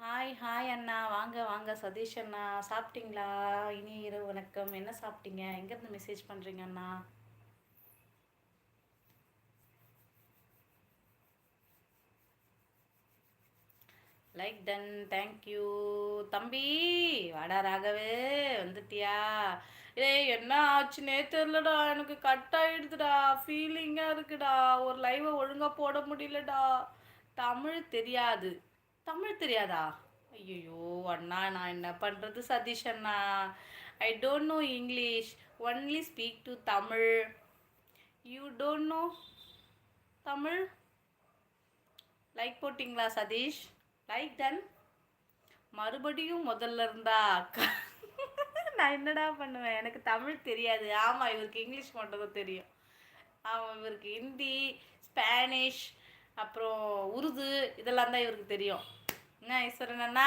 Hi hi அண்ணா. வாங்க வாங்க. சதீஷ் அண்ணா சாப்பிட்டீங்களா? இனி இரவு வணக்கம். என்ன சாப்பிட்டீங்க? எங்கேருந்து மெசேஜ் பண்ணுறீங்க அண்ணா? லைக் டன் தேங்க்யூ தம்பி வாடா ராகவே. வந்துட்டியா? ஏய் என்ன ஆச்சுன்னே தெரிலடா எனக்கு கட் ஆயிடுதுடா. ஃபீலிங்காக இருக்குடா. ஒரு லைவை ஒழுங்காக போட முடியலடா. தமிழ் தெரியாது. தமிழ் தெரியாதா? ஐயோ அண்ணா நான் என்ன பண்ணுறது சதீஷ் அண்ணா? I don't know English only speak to Tamil. You don't know Tamil? Like போட்டிங்களா சதீஷ்? லைக் டன் மறுபடியும் முதல்ல இருந்தா? அக்கா நான் என்னடா பண்ணுவேன்? எனக்கு தமிழ் தெரியாது. ஆமாம் இவருக்கு இங்கிலீஷ் மட்டும் தான் தெரியும். ஆமாம் இவருக்கு ஹிந்தி ஸ்பானிஷ் அப்புறம் உருது இதெல்லாம் தான் இவருக்கு தெரியும். என்ன ஈஸ்வரன் அண்ணா